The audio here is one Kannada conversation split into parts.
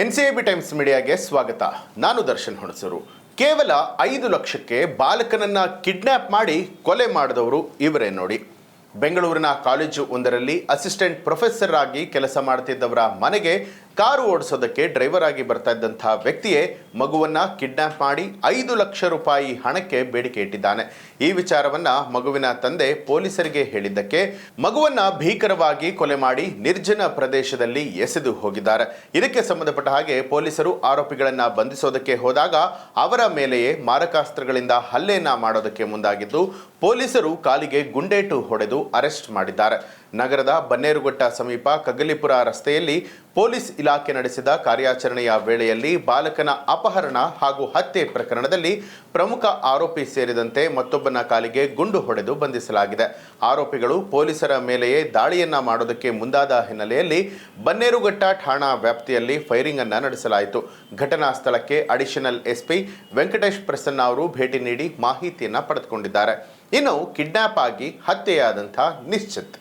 ಎನ್ ಸಿ ಬಿ ಟೈಮ್ಸ್ ಮೀಡಿಯಾಗೆ ಸ್ವಾಗತ. ನಾನು ದರ್ಶನ್ ಹುಣಸೂರು. ಕೇವಲ ಐದು ಲಕ್ಷಕ್ಕೆ ಬಾಲಕನನ್ನ ಕಿಡ್ನ್ಯಾಪ್ ಮಾಡಿ ಕೊಲೆ ಮಾಡಿದವರು ಇವರೇ ನೋಡಿ. ಬೆಂಗಳೂರಿನ ಕಾಲೇಜು ಒಂದರಲ್ಲಿ ಅಸಿಸ್ಟೆಂಟ್ ಪ್ರೊಫೆಸರ್ ಆಗಿ ಕೆಲಸ ಮಾಡುತ್ತಿದ್ದವರ ಮನೆಗೆ ಕಾರು ಓಡಿಸೋದಕ್ಕೆ ಡ್ರೈವರ್ ಆಗಿ ಬರ್ತಾ ಇದ್ದಂತಹ ವ್ಯಕ್ತಿಯೇ ಮಗುವನ್ನ ಕಿಡ್ನಾಪ್ ಮಾಡಿ ಐದು ಲಕ್ಷ ರೂಪಾಯಿ ಹಣಕ್ಕೆ ಬೇಡಿಕೆ ಇಟ್ಟಿದ್ದಾನೆ. ಈ ವಿಚಾರವನ್ನ ಮಗುವಿನ ತಂದೆ ಪೊಲೀಸರಿಗೆ ಹೇಳಿದ್ದಕ್ಕೆ ಮಗುವನ್ನ ಭೀಕರವಾಗಿ ಕೊಲೆ ಮಾಡಿ ನಿರ್ಜನ ಪ್ರದೇಶದಲ್ಲಿ ಎಸೆದು ಹೋಗಿದ್ದಾರೆ. ಇದಕ್ಕೆ ಸಂಬಂಧಪಟ್ಟ ಹಾಗೆ ಪೊಲೀಸರು ಆರೋಪಿಗಳನ್ನ ಬಂಧಿಸೋದಕ್ಕೆ ಹೋದಾಗ ಅವರ ಮೇಲೆಯೇ ಮಾರಕಾಸ್ತ್ರಗಳಿಂದ ಹಲ್ಲೆಯನ್ನ ಮಾಡೋದಕ್ಕೆ ಮುಂದಾಗಿದ್ದು ಪೊಲೀಸರು ಕಾಲಿಗೆ ಗುಂಡೇಟು ಹೊಡೆದು ಅರೆಸ್ಟ್ ಮಾಡಿದ್ದಾರೆ. ನಗರದ ಬನ್ನೇರುಘಟ್ಟ ಸಮೀಪ ಕಗಲಿಪುರ ರಸ್ತೆಯಲ್ಲಿ ಪೊಲೀಸ್ ಇಲಾಖೆ ನಡೆಸಿದ ಕಾರ್ಯಾಚರಣೆಯ ವೇಳೆಯಲ್ಲಿ ಬಾಲಕನ ಅಪಹರಣ ಹಾಗೂ ಹತ್ಯೆ ಪ್ರಕರಣದಲ್ಲಿ ಪ್ರಮುಖ ಆರೋಪಿ ಸೇರಿದಂತೆ ಮತ್ತೊಬ್ಬನ ಕಾಲಿಗೆ ಗುಂಡು ಹೊಡೆದು ಬಂಧಿಸಲಾಗಿದೆ. ಆರೋಪಿಗಳು ಪೊಲೀಸರ ಮೇಲೆಯೇ ದಾಳಿಯನ್ನ ಮಾಡೋದಕ್ಕೆ ಮುಂದಾದ ಹಿನ್ನೆಲೆಯಲ್ಲಿ ಬನ್ನೇರುಘಟ್ಟ ಠಾಣಾ ವ್ಯಾಪ್ತಿಯಲ್ಲಿ ಫೈರಿಂಗ್ ಅನ್ನ ನಡೆಸಲಾಯಿತು. ಘಟನಾ ಸ್ಥಳಕ್ಕೆ ಅಡಿಷನಲ್ ಎಸ್ಪಿ ವೆಂಕಟೇಶ್ ಪ್ರಸನ್ನ ಅವರು ಭೇಟಿ ನೀಡಿ ಮಾಹಿತಿಯನ್ನ ಪಡೆದುಕೊಂಡಿದ್ದಾರೆ. ಇನ್ನು ಕಿಡ್ನಾಪ್ ಆಗಿ ಹತ್ಯೆಯಾದಂಥ ನಿಶ್ಚಿತ್.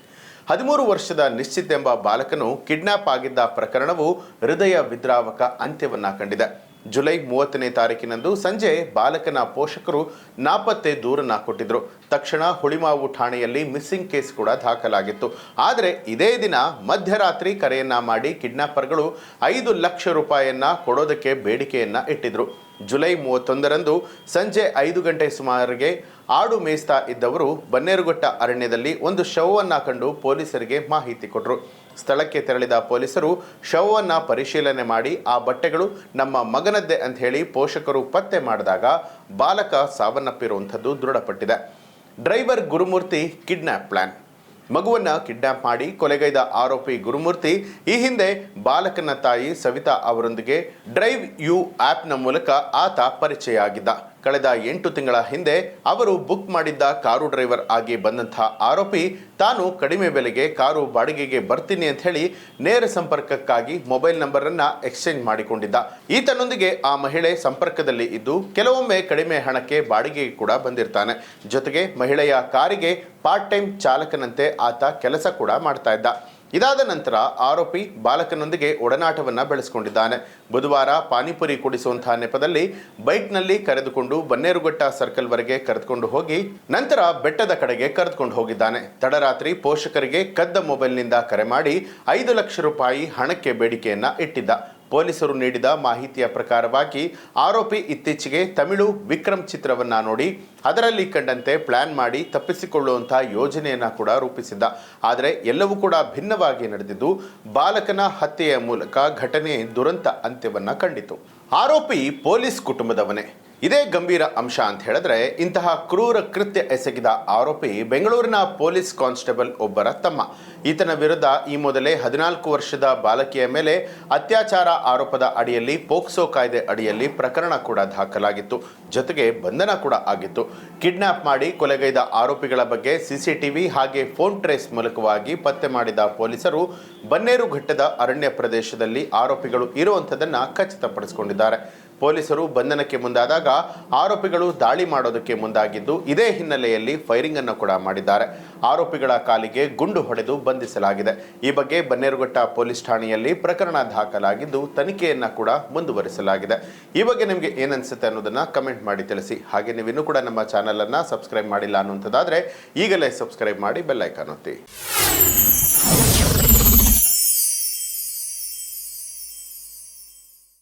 ಹದಿಮೂರು ವರ್ಷದ ನಿಶ್ಚಿತ್ ಎಂಬ ಬಾಲಕನು ಕಿಡ್ನಾಪ್ ಆಗಿದ್ದ ಪ್ರಕರಣವು ಹೃದಯ ವಿದ್ರಾವಕ ಅಂತ್ಯವನ್ನ ಕಂಡಿದೆ. ಜುಲೈ ಮೂವತ್ತನೇ ತಾರೀಕಿನಂದು ಸಂಜೆ ಬಾಲಕನ ಪೋಷಕರು ನಾಪತ್ತೆ ದೂರನ್ನ ಕೊಟ್ಟಿದ್ರು. ತಕ್ಷಣ ಹುಳಿಮಾವು ಠಾಣೆಯಲ್ಲಿ ಮಿಸ್ಸಿಂಗ್ ಕೇಸ್ ಕೂಡ ದಾಖಲಾಗಿತ್ತು. ಆದರೆ ಇದೇ ದಿನ ಮಧ್ಯರಾತ್ರಿ ಕರೆಯನ್ನ ಮಾಡಿ ಕಿಡ್ನಾಪರ್ಗಳು ಐದು ಲಕ್ಷ ರೂಪಾಯಿಯನ್ನ ಕೊಡೋದಕ್ಕೆ ಬೇಡಿಕೆಯನ್ನ ಇಟ್ಟಿದ್ರು. ಜುಲೈ ಮೂವತ್ತೊಂದರಂದು ಸಂಜೆ ಐದು ಗಂಟೆ ಸುಮಾರಿಗೆ ಆಡು ಮೇಯಿಸ್ತಾ ಇದ್ದವರು ಬನ್ನೇರುಘಟ್ಟ ಅರಣ್ಯದಲ್ಲಿ ಒಂದು ಶವವನ್ನು ಕಂಡು ಪೊಲೀಸರಿಗೆ ಮಾಹಿತಿ ಕೊಟ್ಟರು ಸ್ಥಳಕ್ಕೆ ತೆರಳಿದ ಪೊಲೀಸರು ಶವವನ್ನು ಪರಿಶೀಲನೆ ಮಾಡಿ, ಆ ಬಟ್ಟೆಗಳು ನಮ್ಮ ಮಗನದ್ದೇ ಅಂತ ಹೇಳಿ ಪೋಷಕರು ಪತ್ತೆ ಮಾಡಿದಾಗ ಬಾಲಕ ಸಾವನ್ನಪ್ಪಿರುವಂಥದ್ದು ದೃಢಪಟ್ಟಿದೆ. Driver Gurumurthy kidnap plan. ಮಗುವನ್ನ ಕಿಡ್ನಾಪ್ ಮಾಡಿ ಕೊಲೆಗೈದ ಆರೋಪಿ ಗುರುಮೂರ್ತಿ. ಈ ಹಿಂದೆ ಬಾಲಕನ ತಾಯಿ ಸವಿತಾ ಅವರೊಂದಿಗೆ ಡ್ರೈವ್ ಯು ಆ್ಯಪ್ನ ಮೂಲಕ ಆತ ಪರಿಚಯ ಆಗಿದ್ದ ಕಳೆದ ಎಂಟು ತಿಂಗಳ ಹಿಂದೆ ಅವರು ಬುಕ್ ಮಾಡಿದ್ದ ಕಾರು ಡ್ರೈವರ್ ಆಗಿ ಬಂದಂತಹ ಆರೋಪಿ ತಾನು ಕಡಿಮೆ ಬೆಲೆಗೆ ಕಾರು ಬಾಡಿಗೆಗೆ ಬರ್ತೀನಿ ಅಂತ ಹೇಳಿ ನೇರ ಸಂಪರ್ಕಕ್ಕಾಗಿ ಮೊಬೈಲ್ ನಂಬರ್ ಅನ್ನ ಎಕ್ಸ್ಚೇಂಜ್ ಮಾಡಿಕೊಂಡಿದ್ದ. ಈತನೊಂದಿಗೆ ಆ ಮಹಿಳೆ ಸಂಪರ್ಕದಲ್ಲಿ ಇದ್ದು ಕೆಲವೊಮ್ಮೆ ಕಡಿಮೆ ಹಣಕ್ಕೆ ಬಾಡಿಗೆಗೆ ಕೂಡ ಬಂದಿರ್ತಾನೆ. ಜೊತೆಗೆ ಮಹಿಳೆಯ ಕಾರಿಗೆ ಪಾರ್ಟ್ ಟೈಮ್ ಚಾಲಕನಂತೆ ಆತ ಕೆಲಸ ಕೂಡ ಮಾಡ್ತಾ ಇದ್ದ. ಇದಾದ ನಂತರ ಆರೋಪಿ ಬಾಲಕನೊಂದಿಗೆ ಒಡನಾಟವನ್ನ ಬೆಳೆಸಿಕೊಂಡಿದ್ದಾನೆ. ಬುಧವಾರ ಪಾನಿಪುರಿ ಕುಡಿಸುವಂತಹ ನೆಪದಲ್ಲಿ ಬೈಕ್ನಲ್ಲಿ ಕರೆದುಕೊಂಡು ಬನ್ನೇರುಘಟ್ಟ ಸರ್ಕಲ್ವರೆಗೆ ಕರೆದುಕೊಂಡು ಹೋಗಿ ನಂತರ ಬೆಟ್ಟದ ಕಡೆಗೆ ಕರೆದುಕೊಂಡು ಹೋಗಿದ್ದಾನೆ. ತಡರಾತ್ರಿ ಪೋಷಕರಿಗೆ ಕದ್ದ ಮೊಬೈಲ್ನಿಂದ ಕರೆ ಮಾಡಿ ಐದು ಲಕ್ಷ ರೂಪಾಯಿ ಹಣಕ್ಕೆ ಬೇಡಿಕೆಯನ್ನ ಇಟ್ಟಿದ್ದ. ಪೊಲೀಸರು ನೀಡಿದ ಮಾಹಿತಿಯ ಪ್ರಕಾರವಾಗಿ ಆರೋಪಿ ಇತ್ತೀಚೆಗೆ ತಮಿಳು ವಿಕ್ರಮ್ ಚಿತ್ರವನ್ನ ನೋಡಿ ಅದರಲ್ಲಿ ಕಂಡಂತೆ ಪ್ಲಾನ್ ಮಾಡಿ ತಪ್ಪಿಸಿಕೊಳ್ಳುವಂತಹ ಯೋಜನೆಯನ್ನ ಕೂಡ ರೂಪಿಸಿದ್ದ. ಆದರೆ ಎಲ್ಲವೂ ಕೂಡ ಭಿನ್ನವಾಗಿ ನಡೆದಿದ್ದು ಬಾಲಕನ ಹತ್ಯೆಯ ಮೂಲಕ ಘಟನೆ ದುರಂತ ಅಂತ್ಯವನ್ನ ಕಂಡಿತು ಆರೋಪಿ ಪೊಲೀಸ್ ಕುಟುಂಬದವನೇ. ಇದೇ ಗಂಭೀರ ಅಂಶ ಅಂತ ಹೇಳಿದ್ರೆ ಇಂತಹ ಕ್ರೂರ ಕೃತ್ಯ ಎಸಗಿದ ಆರೋಪಿ ಬೆಂಗಳೂರಿನ ಪೊಲೀಸ್ ಕಾನ್ಸ್ಟೇಬಲ್ ಒಬ್ಬರ ತಮ್ಮ. ಈತನ ವಿರುದ್ಧ ಈ ಮೊದಲೇ ಹದಿನಾಲ್ಕು ವರ್ಷದ ಬಾಲಕಿಯ ಮೇಲೆ ಅತ್ಯಾಚಾರ ಆರೋಪದ ಅಡಿಯಲ್ಲಿ ಪೋಕ್ಸೋ ಕಾಯ್ದೆ ಅಡಿಯಲ್ಲಿ ಪ್ರಕರಣ ಕೂಡ ದಾಖಲಾಗಿತ್ತು. ಜೊತೆಗೆ ಬಂಧನ ಕೂಡ ಆಗಿತ್ತು. ಕಿಡ್ನಾಪ್ ಮಾಡಿ ಕೊಲೆಗೈದ ಆರೋಪಿಗಳ ಬಗ್ಗೆ ಸಿಸಿಟಿವಿ ಹಾಗೆ ಫೋನ್ ಟ್ರೇಸ್ ಮೂಲಕವಾಗಿ ಪತ್ತೆ ಮಾಡಿದ ಪೊಲೀಸರು ಬನ್ನೇರುಘಟ್ಟದ ಅರಣ್ಯ ಪ್ರದೇಶದಲ್ಲಿ ಆರೋಪಿಗಳು ಇರುವಂಥದ್ದನ್ನು ಖಚಿತಪಡಿಸಿಕೊಂಡಿದ್ದಾರೆ. ಪೊಲೀಸರು ಬಂಧನಕ್ಕೆ ಮುಂದಾದಾಗ ಆರೋಪಿಗಳು ದಾಳಿ ಮಾಡೋದಕ್ಕೆ ಮುಂದಾಗಿದ್ದು ಇದೇ ಹಿನ್ನೆಲೆಯಲ್ಲಿ ಫೈರಿಂಗ್ ಅನ್ನು ಕೂಡ ಮಾಡಿದ್ದಾರೆ. ಆರೋಪಿಗಳ ಕಾಲಿಗೆ ಗುಂಡು ಹೊಡೆದು ಬಂಧಿಸಲಾಗಿದೆ. ಈ ಬಗ್ಗೆ ಬನ್ನೇರುಘಟ್ಟ ಪೊಲೀಸ್ ಠಾಣೆಯಲ್ಲಿ ಪ್ರಕರಣ ದಾಖಲಾಗಿದ್ದು ತನಿಖೆಯನ್ನ ಕೂಡ ಮುಂದುವರಿಸಲಾಗಿದೆ. ಈ ಬಗ್ಗೆ ನಿಮಗೆ ಏನನ್ಸುತ್ತೆ ಅನ್ನೋದನ್ನ ಕಮೆಂಟ್ ಮಾಡಿ ತಿಳಿಸಿ. ಹಾಗೆ ನೀವು ಇನ್ನೂ ಕೂಡ ನಮ್ಮ ಚಾನೆಲ್ ಅನ್ನ ಸಬ್ಸ್ಕ್ರೈಬ್ ಮಾಡಿಲ್ಲ ಅನ್ನುವಂಥದ್ದಾದ್ರೆ ಈಗಲೇ ಸಬ್ಸ್ಕ್ರೈಬ್ ಮಾಡಿ ಬೆಲ್ ಐಕಾನ್ ಒತ್ತಿ.